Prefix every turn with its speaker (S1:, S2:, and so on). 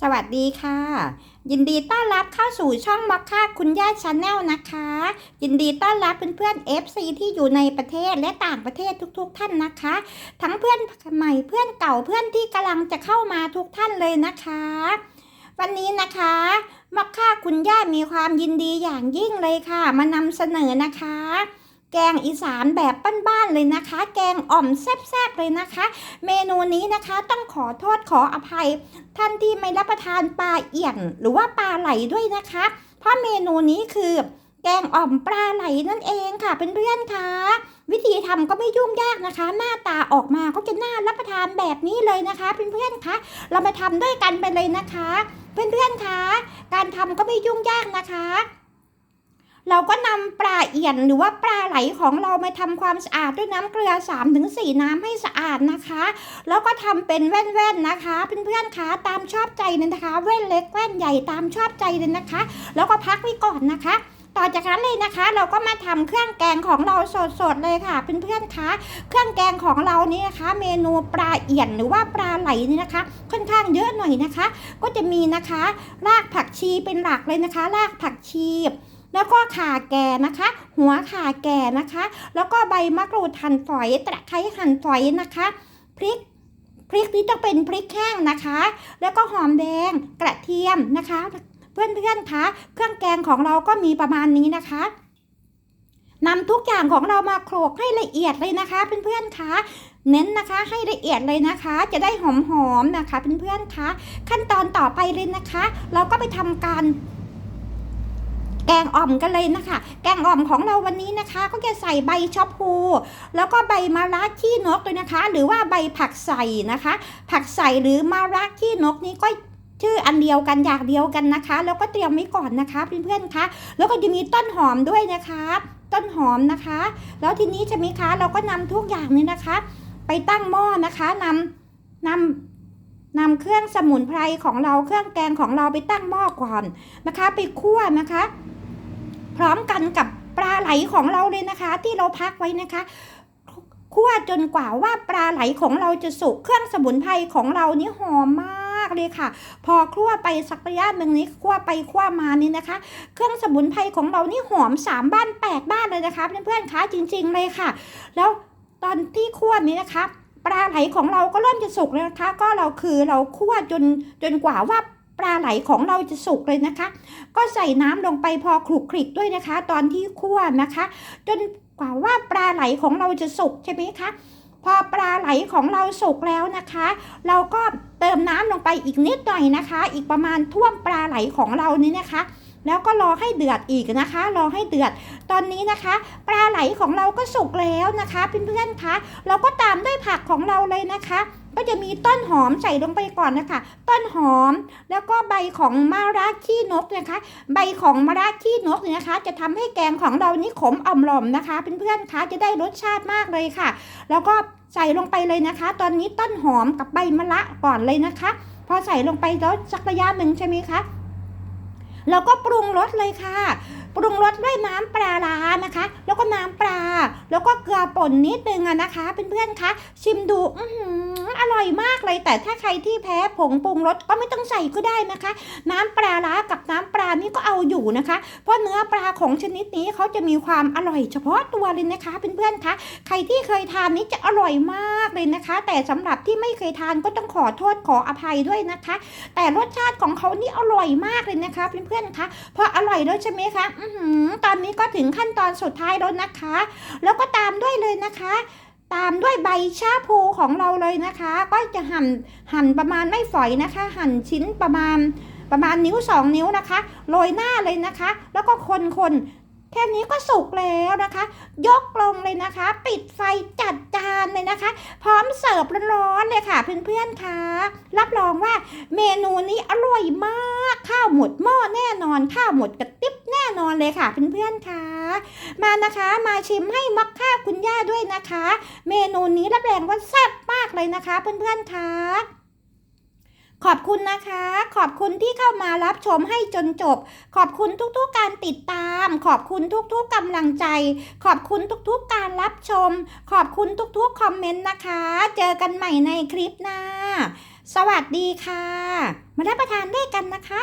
S1: สวัสดีค่ะ ยินดีต้อนรับเข้าสู่ช่องมอคค่าคุณย่าชาแนลนะคะ ยินดีต้อนรับเพื่อนๆ FC ที่อยู่ในประเทศและต่างประเทศทุกๆ ท่านนะคะ ทั้งเพื่อนใหม่เพื่อนเก่าเพื่อนที่กำลังจะเข้ามาทุกท่านเลยนะคะ วันนี้นะคะมอคค่าคุณย่ามีความยินดีอย่างยิ่งเลยค่ะ มานำเสนอนะคะ แกงอีสานแบบบ้านๆเลยนะคะ แกงอ่อมแซ่บๆเลยนะคะ เมนูนี้นะคะต้องขอโทษขออภัย ท่านที่ไม่รับประทานปลาเอี่ยนหรือว่าปลาไหลด้วยนะคะ เพราะเมนูนี้คือแกงอ่อมปลาไหลนั่นเองค่ะเป็นเพื่อนๆคะวิธีทำก็ไม่ยุ่งยากนะคะ หน้าตาออกมาก็จะน่ารับประทานแบบนี้เลยนะคะเพื่อนๆคะเรามาทำด้วยกันไปเลยนะคะ เพื่อนๆคะการทำก็ไม่ยุ่งยากนะคะ เราก็นำปลาเอี่ยนหรือว่าปลาไหลของเรามาทำความสะอาดด้วยน้ำเกลือ 3-4 น้ำให้สะอาดนะคะ แล้วก็ทำเป็นแว่นๆนะคะเพื่อนๆคะตามชอบใจเลยนะคะแว่นเล็กแว่นใหญ่ตามชอบใจเลยนะคะ แล้วก็พักไว้ก่อนนะคะต่อจากนั้นเลยนะคะ เราก็มาทำเครื่องแกงของเราสดๆเลยค่ะเพื่อนๆคะเครื่องแกงของเรานี่นะคะ เมนูปลาเอี่ยนหรือว่าปลาไหลนี่นะคะ ค่อนข้างเยอะหน่อยนะคะ ก็จะมีนะคะ รากผักชีเป็นหลักเลยนะคะ รากผักชี แล้วก็ข่าแก่นะคะ หัวข่าแก่นะคะ แล้วก็ใบมะกรูดหั่นฝอยตะไคร้หั่นฝอยนะคะพริกพริกนี้ต้องเป็นพริกแห้งนะคะ แล้วก็หอมแดงกระเทียมนะคะ เพื่อนๆคะเครื่องแกงของเราก็มีประมาณนี้นะคะนำทุกอย่างของเรามาโขลกให้ละเอียดเลยนะคะเพื่อนๆคะเน้นนะคะให้ละเอียดเลยนะคะ จะได้หอมๆนะคะเพื่อนๆคะขั้นตอนต่อไปเลยนะคะ เราก็ไปทำการ แกงอ่อมกันเลยนะคะ แกงอ่อมของเราวันนี้นะคะ ก็จะใส่ใบชอพูแล้วก็ใบมะระขี้นกเลยนะคะ หรือว่าใบผักใส่นะคะ ผักใส่หรือมะระขี้นกนี้ก็ชื่ออันเดียวกันอยางเดียวกันนะคะ แล้วก็เตรียมไว้ก่อนนะคะเพื่อนๆคะแล้วก็จะมีต้นหอมด้วยนะคะต้นหอมนะคะ แล้วทีนี้จะมีคะ เราก็นำทุกอย่างนี้นะคะ ไปตั้งหม้อนะคะนำนำนำเครื่องสมุนไพรของเราเครื่องแกงของเราไปตั้งหม้อก่อนนะคะ ไปคั่วนะคะ พร้อมกันกับปลาไหลของเราเลยนะคะ ที่เราพักไว้นะคะคั่วจนกว่าว่าปลาไหลของเราจะสุกเครื่องสมุนไพรของเรานี่หอมมากเลยค่ะ พอคั่วไปสักระยะหนึ่งนี้คั่วไปคั่วมานี่นะคะ เครื่องสมุนไพรของเรานี่หอมสามบ้านแปดบ้านเลยนะคะ เพื่อนๆคะจริง ๆเลยค่ะ แล้วตอนที่คั่วนี้นะคะปลาไหลของเราก็เริ่มจะสุกแล้วนะคะ ก็เราคือเราคั่วจนจนกว่าว่า ปลาไหลของเราจะสุกเลยนะคะ ก็ใส่น้ำลงไปพอคลุกคลิกด้วยนะคะ ตอนที่คั่วนะคะ จนกว่าว่าปลาไหลของเราจะสุกใช่ไหมคะพอปลาไหลของเราสุกแล้วนะคะ เราก็เติมน้ำลงไปอีกนิดหน่อยนะคะ อีกประมาณท่วมปลาไหลของเรานี่นะคะ แล้วก็รอให้เดือดอีกนะคะ รอให้เดือด ตอนนี้นะคะ ปลาไหลของเราก็สุกแล้วนะคะเพื่อนๆคะเราก็ตามด้วยผักของเราเลยนะคะ ก็จะมีต้นหอมใส่ลงไปก่อนนะคะ ต้นหอมแล้วก็ใบของมะระขี้นกนะคะ ใบของมะระขี้นกเนี่ยนะคะ จะทำให้แกงของเรานี่ขมอ่อมหล่อมนะคะเพื่อนๆคะจะได้รสชาติมากเลยค่ะ แล้วก็ใส่ลงไปเลยนะคะ ตอนนี้ต้นหอมกับใบมะระก่อนเลยนะคะ พอใส่ลงไปแล้วสักระยะหนึ่งใช่ไหมคะเราก็ปรุงรสเลยค่ะ ปรุงรสด้วยน้ำปลาร้านะคะ แล้วก็น้ำปลา แล้วก็เกลือป่นนิดนึงอะนะคะเพื่อนๆคะชิมดู อื อหือร่อยมากเลย แต่ถ้าใครที่แพ้ผงปรุงรสก็ไม่ต้องใส่ก็ได้นะคะ น้ำปลาร้ากับน้ำปลานี่ก็เอาอยู่นะคะ เพราะเนื้อปลาของชนิดนี้เขาจะมีความอร่อยเฉพาะตัวเลยนะคะเพื่อนๆคะใครที่เคยทานนี้จะอร่อยมากเลยนะคะ แต่สำหรับที่ไม่เคยทานก็ต้องขอโทษขออภัยด้วยนะคะ แต่รสชาติของเขานี่อร่อยมากเลยนะคะเพื่อนๆคะพออร่อยแล้วใช่ไหมคะอือตอนนี้ก็ถึงขั้นตอนสุดท้ายแล้วนะคะ แล้วก็ตามด้วยเลยนะคะ ตามด้วยใบชาพูของเราเลยนะคะ ก็จะหั่นหั่นประมาณไม่ฝอยนะคะ หั่นชิ้นประมาณประมาณนิ้วสองนิ้วนะคะโรยหน้าเลยนะคะ แล้วก็คนคน แค่นี้ก็สุกแล้วนะคะ ยกลงเลยนะคะ ปิดไฟจัดจานเลยนะคะ พร้อมเสิร์ฟร้อนๆเลยค่ะ เพื่อนๆคะรับรองว่าเมนูนี้อร่อยมาก ข้าวหมดหม้อแน่นอน ข้าวหมดกระติบแน่นอนเลยค่ะ เพื่อนๆคะมานะคะมาชิมให้มักค่าคุณย่าด้วยนะคะ เมนูนี้รับรองว่าแซ่บมากเลยนะคะ เพื่อนๆคะ ขอบคุณนะคะ ขอบคุณที่เข้ามารับชมให้จนจบ ขอบคุณทุกๆการติดตาม ขอบคุณทุกๆกำลังใจ ขอบคุณทุกๆการรับชม ขอบคุณทุกๆคอมเมนต์นะคะ เจอกันใหม่ในคลิปหน้า สวัสดีค่ะ มารับประทานด้วยกันนะคะ